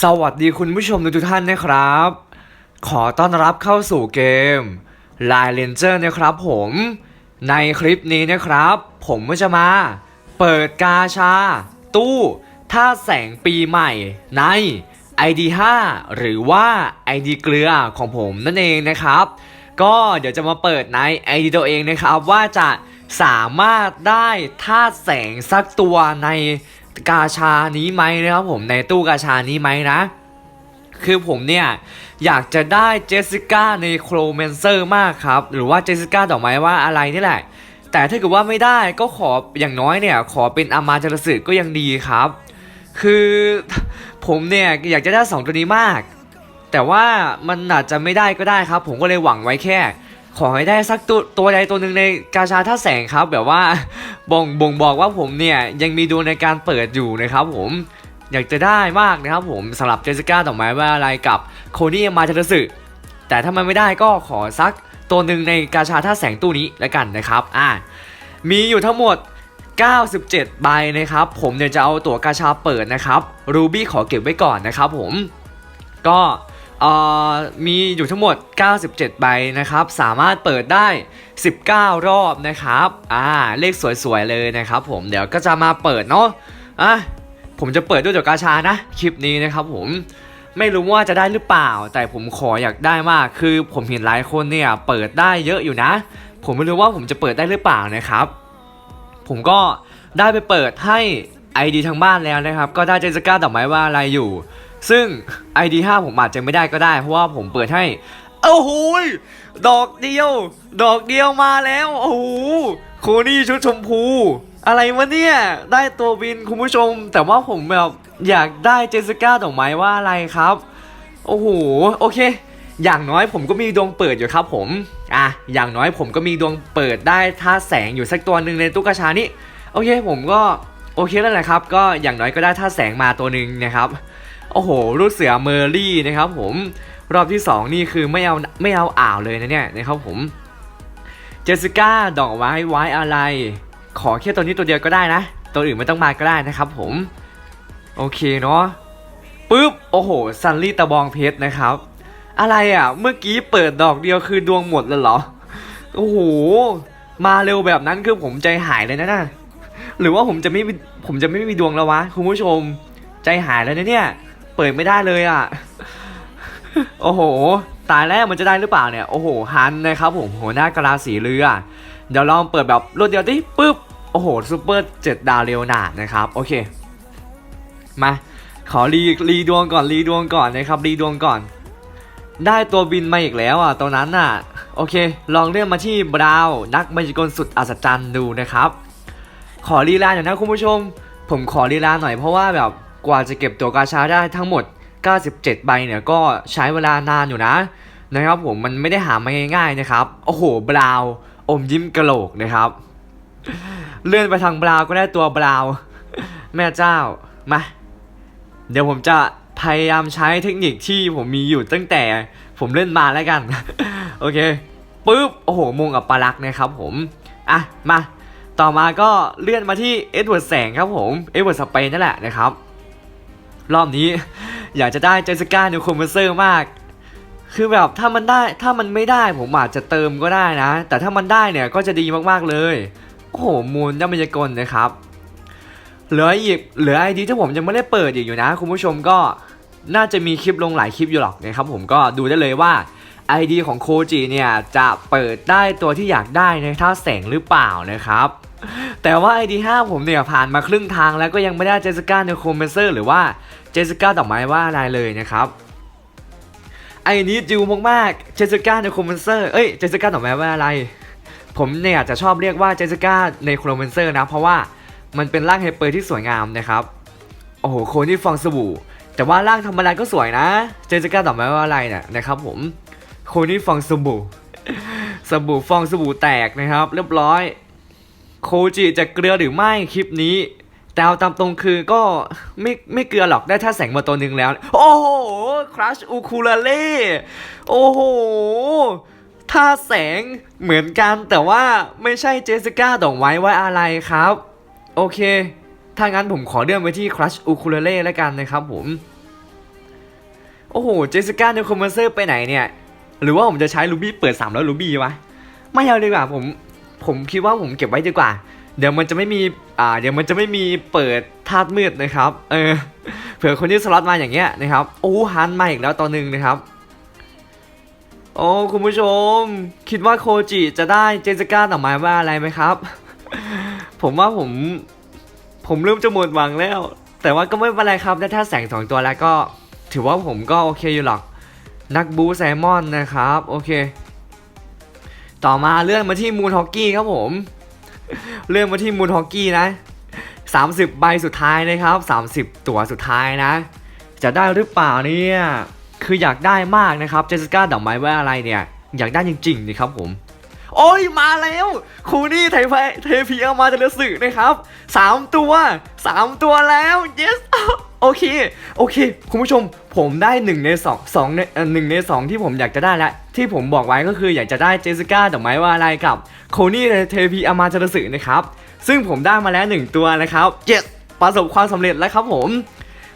สวัสดีคุณผู้ชมทุกท่านนะครับ ขอต้อนรับเข้าสู่เกม Line Ranger นะครับผม ในคลิปนี้นะครับ ผมก็จะมา เปิดกาชา ตู้ท่าแสงปีใหม่ใน ID 5หรือว่า ID เกลือของผมนั่นเองนะครับ ก็เดี๋ยวจะมาเปิดใน ID ตัวเองนะครับว่าจะสามารถได้ท่าแสงสักตัวใน กาชานี้ไหมนะครับผมในตู้กาชานี้ไหมนะ คือผมเนี่ยอยากจะได้เจสสิก้าในโครเมนเซอร์มากครับ หรือว่าเจสสิก้าดอกไม้ว่าอะไรนี่แหละ แต่ถ้าเกิดว่าไม่ได้ก็ขออย่างน้อยเนี่ย ขอเป็นอามาจารสึก็ยังดีครับ คือผมเนี่ยอยากจะได้สองตัวนี้มาก แต่ว่ามันอาจจะไม่ได้ก็ได้ครับ ผมก็เลยหวังไว้แค่ ขอให้ได้สักตัวตัวใดตัวหนึ่งในกาชาท่าแสงครับ แบบว่าบ่งบ่งบอกว่าผมเนี่ยยังมีดวงในการเปิดอยู่นะครับผมอยากจะได้มากนะครับผมสำหรับเจสสิก้าดอกไม้ว่าอะไรกับโคนี่มาเทรสึแต่ถ้ามันไม่ได้ก็ขอสักตัวหนึ่งในกาชาท่าแสงตู้นี้แล้วกันนะครับอ่ามีอยู่ทั้งหมด 97 ใบนะครับ ผมเนี่ยวจะเอาตั๋วกาชาเปิดนะครับรูบี้ขอเก็บไว้ก่อนนะครับผมก็ มีอยู่ทั้งหมด 97 ใบนะครับ สามารถเปิดได้ 19 รอบนะครับ อ่า เลขสวยๆ เลยนะครับผม เดี๋ยวก็จะมาเปิดเนาะ อะ ผมจะเปิดด้วยตัวกาชานะ คลิปนี้นะครับผม ไม่รู้ว่าจะได้หรือเปล่า แต่ผมขออยากได้มาก คือผมเห็นหลายคนเนี่ย เปิดได้เยอะอยู่นะ ผมไม่รู้ว่าผมจะเปิดได้หรือเปล่านะครับ ผมก็ได้ไปเปิดให้ ID ทางบ้านแล้วนะครับ ก็ได้เจสก้าดอกไม้ว่าอะไรอยู่ ซึ่ง ID 5ผมอาจจะไม่ได้ก็ได้ เพราะว่าผมเปิดให้โอ้โหยดอกเดียว ดอกเดียวมาแล้วโอ้โหโคนี่ชุดชมพู อะไรวะเนี่ย ได้ตัววินคุณผู้ชม แต่ว่าผมแบบอยากได้เจสสิก้าดอกไม้ว่าอะไรครับ โอ้โหโอเค อย่างน้อยผมก็มีดวงเปิดอยู่ครับผม อะ อย่างน้อยผมก็มีดวงเปิดได้ท่าแสงอยู่สักตัวหนึ่งในตู้กระชานี้โอเคผมก็โอเคแล้วแหละครับ ก็อย่างน้อยก็ได้ท่าแสงมาตัวหนึ่งนะครับ โอ้โหรูดเสือเมอร์รี่นะครับผมรอบที่สองนี่คือไม่เอาไม่เอาอ่าวเลยนะเนี่ยนะครับผมเจสสิก้าดอกไม้ไว้อะไร ขอแค่ตัวนี้ตัวเดียวก็ได้นะ ตัวอื่นไม่ต้องมาก็ได้นะครับผม โอเคเนาะปุ๊บ โอ้โหซันลี่ตะบองเพชรนะครับ อะไรอะ เมื่อกี้เปิดดอกเดียวคือดวงหมดแล้วเหรอ โอ้โห มาเร็วแบบนั้นคือผมใจหายเลยนะน่ะหรือว่าผมจะไม่ผมจะไม่มีดวงแล้ววะคุณผู้ชม ใจหายแล้วนะเนี่ย เปิดไม่ได้เลยอะ โอ้โห ตายแล้วมันจะได้หรือเปล่าเนี่ย โอ้โห ฮันนะครับผมหัวหน้ากะลาสีเรือ เดี๋ยวลองเปิดแบบรวดเดียวที่ปุ๊บ โอ้โหซูเปอร์เจ็ดดาวเรโอนาดนะครับ โอเค มา ขอรีรีดวงก่อนรีดวงก่อนนะครับรีดวงก่อน ได้ตัวบินมาอีกแล้วอะตัวนั้นน่ะ โอเค ลองเลื่อนมาที่บราวนักมายากลสุดอัศจรรย์ดูนะครับ ขอรีลาหน่อยนะคุณผู้ชม ผมขอรีลาหน่อยเพราะว่าแบบ กว่าจะเก็บตัวกาชาได้ทั้งหมด 97 ใบเนี่ยก็ใช้เวลานานอยู่นะนะครับผมมันไม่ได้หามาง่ายๆนะครับ โอ้โหบราวอมยิ้มกระโหลกนะครับ เลื่อนไปทางบราวก็ได้ตัวบราวแม่เจ้ามาเดี๋ยวผมจะพยายามใช้เทคนิคที่ผมมีอยู่ตั้งแต่ผมเล่นมาแล้วกัน โอเคปุ๊บโอ้โหมงกับปลาลักนะครับผมอะมาต่อมาก็เลื่อนมาที่เอ็ดเวิร์ดแสงครับผมเอ็ดเวิร์ดสเปนนั่นแหละนะครับ รอบนี้ อยากจะได้เจสก้านิวคอมเมเซอร์มาก คือแบบถ้ามันได้ถ้ามันไม่ได้ผมอาจจะเติมก็ได้นะ แต่ถ้ามันได้เนี่ยก็จะดีมากๆเลย โอ้โหมูลย่ามายากลนะครับ เหลืออีกเหลือไอดีที่ผมยังไม่ได้เปิดอีกอยู่นะ คุณผู้ชมก็น่าจะมีคลิปลงหลายคลิปอยู่หรอกนะครับผมก็ดูได้เลยว่า ID ของโคจิเนี่ยจะเปิดได้ตัวที่อยากได้ในท่าแสงหรือเปล่านะครับ แต่ว่า ID 5 ผมเนี่ยผ่านมาครึ่งทางแล้วก็ยังไม่ได้เจสสิก้าเนโคเมเซอร์หรือว่าเจสสิก้าดอกไม้ว่าอะไรเลยนะครับไอ้นี้จิวมากๆเจสสิก้าเนโคเมเซอร์เอ้ยเจสสิก้าดอกไม้ว่าอะไร ผมเนี่ยจะชอบเรียกว่าเจสสิก้าในโคเมเซอร์นะ เพราะว่ามันเป็นร่างไฮเปอร์ที่สวยงามนะครับโอ้โหโคนี่ฟองสบู่ แต่ว่าร่างธรรมดาก็สวยนะ เจสสิก้าดอกไม้ว่าอะไรเนี่ยนะครับผมโคนี่ฟองสบู่สบู่ฟองสบู่แตกนะครับ เรียบร้อย โคจิจะเกลือหรือไม่คลิปนี้ แต่เอาตามตรงคือก็ไม่ไม่เกลือหรอกได้ท่าแสงมาตัวหนึ่งแล้ว โอ้โหครัชอูคูลาเล่โอ้โหท่าแสงเหมือนกันแต่ว่าไม่ใช่เจสสิก้าดอกไม้ไว้อะไรครับ โอเค ถ้างั้นผมขอเลื่อนไปที่ครัชอูคูลาเล่แล้วกันนะครับผม โอ้โห เจสสิก้าเนคอมเมอร์เซอร์ไปไหนเนี่ย หรือว่าผมจะใช้ลูบี้เปิด 3 แล้วลูบี้วะ ไม่เอาดีกว่าผม ผมคิดว่าผมเก็บไว้ดีกว่า เดี๋ยวมันจะไม่มีอ่าเดี๋ยวมันจะไม่มีเปิดธาตุมืดนะครับ เออเผื่อคนที่สล็อตมาอย่างเงี้ยนะครับโอ้ฮันมาอีกแล้วตอนหนึ่งนะครับโอ้คุณผู้ชม คิดว่าโคจิจะได้เจสิก้าดอไม้ว่าอะไรไหมครับ ผมว่าผม ผมเริ่มจะหมดหวังแล้ว แต่ว่าก็ไม่เป็นไรครับได้ถ้าแสงสองตัวแล้วก็ ถือว่าผมก็โอเคอยู่หรอก นักบูแซมอนนะครับ โอเค ต่อมาเลื่อนมาที่มูนฮอกกี้ครับผม เลื่อนมาที่มูนฮอกกี้นะ30 ใบสุดท้ายนะครับ 30 ตัวสุดท้ายนะ จะได้หรือเปล่าเนี่ยคืออยากได้มากนะครับเจสสิก้าดอกไม้ไว้อะไรเนี่ย อยากได้จริงๆนี่ครับผม โอ้ยมาแล้วคูนี่ไทเทพีเอามาจะเลือสื่อนะครับสามตัวสามตัวแล้ว yes โอเค โอเค คุณผู้ชม ผมได้หนึ่งในสองสองในหนึ่งในสองที่ผมอยากจะได้แล้วที่ผมบอกไว้ก็คืออยากจะได้เจสสิก้าดอกไม้ว่าอะไรกับโคนี่เทพีอามาจะเลือสื่อนะครับ ซึ่งผมได้มาแล้วหนึ่งตัวนะครับ yes ประสบความสำเร็จแล้วครับผม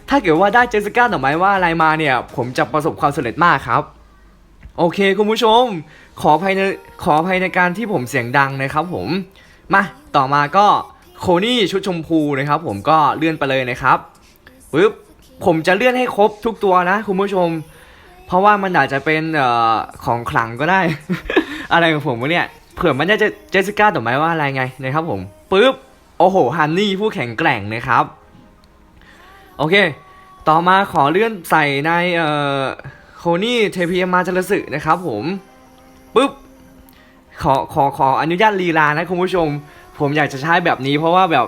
ถ้าเกิดว่าได้เจสสิก้าดอกไม้ว่าอะไรมาเนี่ย ผมจะประสบความสำเร็จมากครับ โอเค คุณผู้ชม ขอภัยในขออภัยในการที่ผมเสียงดังนะครับผม มา ต่อมาก็โคนี่ชุดชมพูนะครับ ผมก็เลื่อนไปเลยนะครับ ปึ๊บผมจะเลื่อนให้ครบทุกตัวนะคุณผู้ชม เพราะว่ามันอาจจะเป็นออของขลังก็ได้ อะไรของผมวะเนี่ยเผื่อมันจะเจสสิก้าดอกไม้ว่าอะไรไงนะครับผมปึ๊บโอ้โหฮันนี่ผู้แข็งแกร่งนะครับ โอเค ต่อมาขอเลื่อนใส่ในเอ่อโคนี่เทพีมาจรสึนะครับผมปุ๊บขอขอขออนุญาตลีลานะคุณผู้ชม ผมอยากจะใช้แบบนี้เพราะว่าแบบ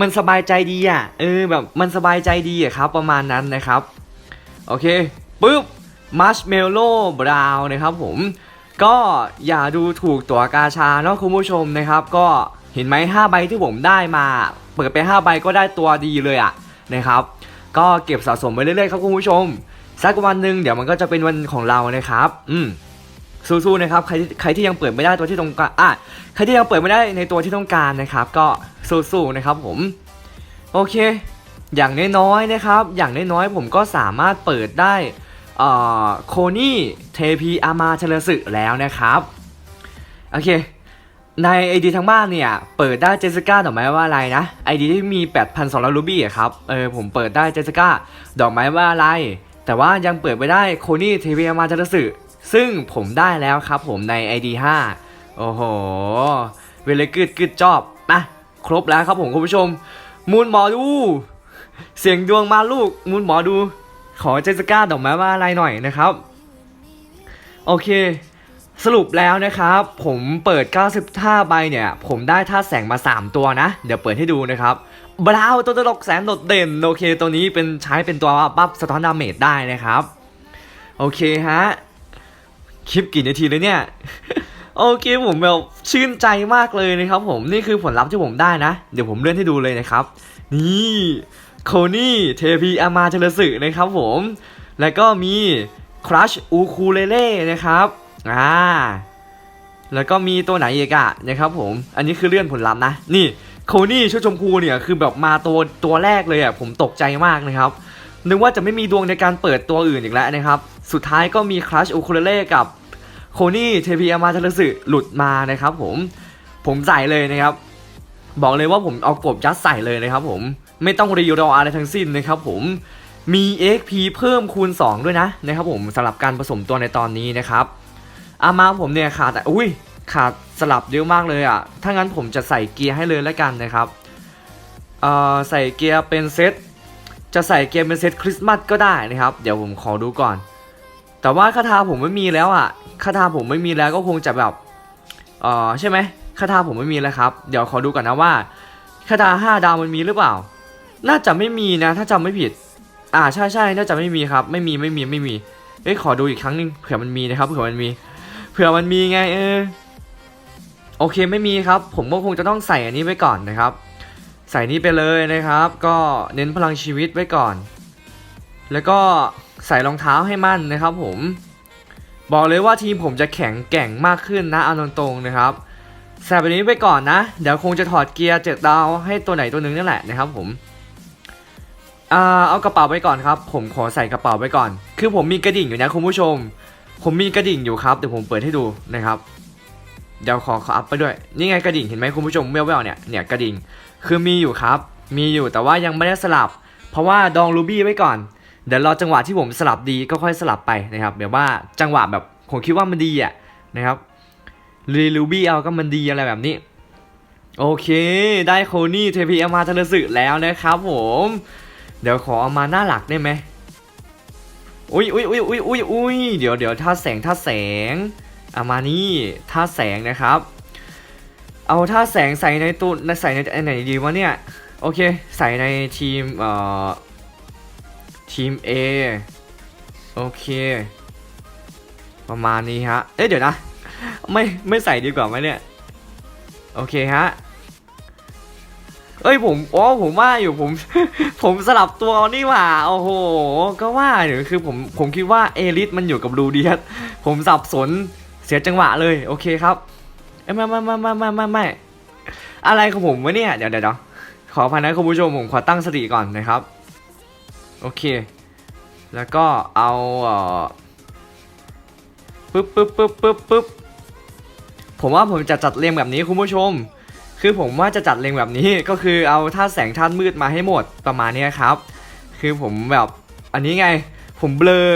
มันสบายใจดีอะ เออแบบมันสบายใจดีอะครับ ประมาณนั้นนะครับ โอเคปุ๊บมัชเมลโล่บราวนะครับผม ก็อย่าดูถูกตัวกาชาเนาะคุณผู้ชมนะครับ ก็เห็นไหม5ใบที่ผมได้มา เปิดไป5ใบก็ได้ตัวดีเลยอะนะครับ ก็เก็บสะสมไปเรื่อยๆครับคุณผู้ชมสักวันหนึ่งเดี๋ยวมันก็จะเป็นวันของเรานะครับ อืม สู้ๆนะครับใครใครที่ยังเปิดไม่ได้ตัวที่ต้องการอะใครที่ยังเปิดไม่ได้ในตัวที่ต้องการนะครับ ก็สู้ๆนะครับผมโอเค อย่างน้อยๆนะครับ อย่างน้อยๆผมก็สามารถเปิดได้โคนี่เทพีอามาเชลสึแล้วนะครับโอเคใน ID ทั้งบ้านเนี่ย เปิดได้เจสสิก้าดอกไม้ว่าอะไรนะ ID ที่มี 8,200รูบี้อะครับเออผมเปิดได้เจสสิก้าดอกไม้ว่าอะไร แต่ว่ายังเปิดไม่ได้โคนี่เทวีอามาจัตสึ ซึ่งผมได้แล้วครับผมใน ID 5 โอ้โห เวลกึดกึดจอบนะครบแล้วครับผมคุณผู้ชม มูลหมอดู เสียงดวงมาลูก มูลหมอดู ขอเจสก้าดอกไม้ว่าอะไรหน่อยนะครับ โอเค สรุปแล้วนะครับ ผมเปิด 95ใบเนี่ย ผมได้ท่าแสงมา 3 ตัวนะ เดี๋ยวเปิดให้ดูนะครับบราวตัวตลกแสนโดดเด่น โอเค ตัวนี้เป็นใช้เป็นตัวบัฟสะท้อนดาเมจได้นะครับ โอเคฮะ คลิปกี่นาทีเลยเนี่ย โอเคผมแบบชื่นใจมากเลยนะครับผมนี่คือผลลัพธ์ที่ผมได้นะ เดี๋ยวผมเลื่อนให้ดูเลยนะครับ นี่โคนี่เทพีอามาเชลสึนะครับผม แล้วก็มีครัชอูคูเลเล่นะครับอ่าแล้วก็มีตัวไหนอีกอะนะครับผม อันนี้คือเลื่อนผลลัพธ์นะ นี่โคนี่ชุดชมพูเนี่ยคือแบบมาตัวตัวแรกเลยอะผมตกใจมากนะครับ นึกว่าจะไม่มีดวงในการเปิดตัวอื่นอีกแล้วนะครับ สุดท้ายก็มีครัชอูคูเลเล่กับโคนี่เทพีอามาทารุสึหลุดมานะครับผมผมใส่เลยนะครับ บอกเลยว่าผมเอากบยัดใส่เลยนะครับผมไม่ต้องรีรออะไรทั้งสิ้นนะครับผมมี XP เพิ่มคูณ 2 ด้วยนะนะครับผมสำหรับการผสมตัวในตอนนี้นะครับอามาผมเนี่ยขาดแต่อุ้ยขาดสลับเยอะมากเลยอะถ้างั้นผมจะใส่เกียร์ให้เลยแล้วกันนะครับเอ่อใส่เกียร์เป็นเซต จะใส่เกียร์เป็นเซตคริสต์มาสก็ได้นะครับ เดี๋ยวผมขอดูก่อน แต่ว่าคาถาผมไม่มีแล้วอะคาถาผมไม่มีแล้วก็คงจะแบบเออใช่ไหมคาถาผมไม่มีแล้วครับ เดี๋ยวขอดูก่อนนะว่าคาถาห้าดาวมันมีหรือเปล่า น่าจะไม่มีนะ ถ้าจำไม่ผิด อ่าใช่ใช่น่าจะไม่มีครับ ไม่มีไม่มีไม่มีเอ้ยขอดูอีกครั้งหนึงเผื่อมันมีนะครับเผื่อมันมี เผื่อมันมีไงเออโอเคไม่มีครับ ผมก็คงจะต้องใส่อันนี้ไว้ก่อนนะครับ ส่นี้ไปเลยนะครับ ก็เน้นพลังชีวิตไว้ก่อน แล้วก็ใส่รองเท้าให้มั่นนะครับผม บอกเลยว่าทีมผมจะแข็งแกร่งมากขึ้นนะเอาตรงๆนะครับใส่แบบนี้ไปก่อนนะ เดี๋ยวคงจะถอดเกียร์เจ็ดดาวให้ตัวไหนตัวหนึ่งนั่นแหละนะครับผมอเอากระเป๋าไปก่อนครับ ผมขอใส่กระเป๋าไปก่อน คือผมมีกระดิ่งอยู่นะคุณผู้ชม ผมมีกระดิ่งอยู่ครับเดี๋ยวผมเปิดให้ดูนะครับ เดี๋ยวขอขออัพไปด้วย นี่ไงกระดิ่งเห็นไหมคุณผู้ชมแววๆเนี่ยเนี่ยกระดิ่ง คือมีอยู่ครับ มีอยู่แต่ว่ายังไม่ได้สลับ เพราะว่าดองรูบี้ไว้ก่อน เดี๋ยวรอจังหวะที่ผมสลับดีก็ค่อยสลับไปนะครับแบบว่าจังหวะแบบผมคิดว่ามันดีอะนะครับรีรูบี้เอาก็มันดีอะไรแบบนี้ โอเค ได้โคนี่เทพีเอามาทนสึแล้วนะครับผม เดี๋ยวขอเอามาหน้าหลักได้ไหมอุ้ยอุ้ยอุ้ยอุ้ยอุ้ยอุ้ยเดี๋ยวเดี๋ยวท่าแสงท่าแสงเอามานี่ท่าแสงนะครับ เอาท่าแสงใส่ในตู้ใส่ในอันไหนดีวะเนี่ย โอเค ใส่ในทีมเอ่อทีม A โอเค ประมาณนี้ฮะ เอ๊ะเดี๋ยวนะ ไม่ไม่ใส่ดีกว่าไหมเนี่ย โอเคฮะ เอ้ยผมอ๋อผมว่าอยู่ผม ผมสลับตัวนี่หว่า โอ้โห ก็ว่าอยู่คือผมผมคิดว่าเอลิสมันอยู่กับลูเดียสผมสับสนเสียจังหวะเลย โอเคครับ เอ้ยไม่ไม่ไม่ไม่ไม่ไม่ไม่อะไรของผมวะเนี่ยเดี๋ยวเดี๋ยวเดี๋ยวขออภัยนะคุณผู้ชมผมขอตั้งสติก่อนนะครับ โอเค แล้วก็เอาเอ่อปึ๊บปึ๊บปึ๊บปึ๊บปึ๊บผมว่าผมจะจัดเรียงแบบนี้คุณผู้ชม คือผมว่าจะจัดเรียงแบบนี้ก็คือเอาท่าแสงท่านมืดมาให้หมดประมาณนี้ครับ คือผมแบบอันนี้ไง ผมเบลอ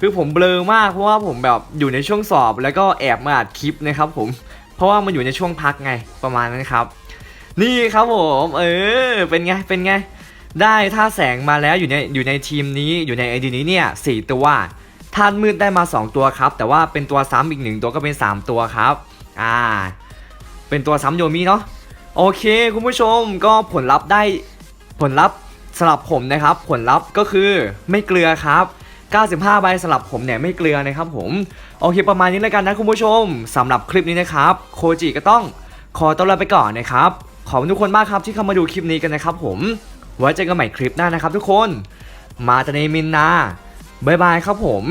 คือผมเบลอมากเพราะว่าผมแบบอยู่ในช่วงสอบแล้วก็แอบมาอัดคลิปนะครับผม เพราะว่ามันอยู่ในช่วงพักไงประมาณนั้นครับ นี่ครับผมเออเป็นไงเป็นไง ได้ท่าแสงมาแล้วอยู่ในอยู่ในทีมนี้อยู่ในไอดีนี้เนี่ยสี่ตัวท่านมืดได้มา 2 ตัวครับ แต่ว่าเป็นตัวซ้ำอีกหนึ่งตัวก็เป็น 3 ตัวครับอ่าเป็นตัวซ้ำโยมิเนาะโอเค คุณผู้ชมก็ผลลัพธ์ได้ผลลัพธ์สลับผมนะครับ ผลลัพธ์ก็คือไม่เกลือครับ 95ใบสำหรับผมเนี่ยไม่เกลือนะครับผม โอเคประมาณนี้แล้วกันนะคุณผู้ชมสำหรับคลิปนี้นะครับ โคจิก็ต้องขอตัวลาไปก่อนนะครับ ขอบคุณทุกคนมากครับที่เข้ามาดูคลิปนี้กันนะครับผมไว้เจอกันใหม่คลิปหน้านะครับทุกคน มาตาเนมินนาบายบายครับผม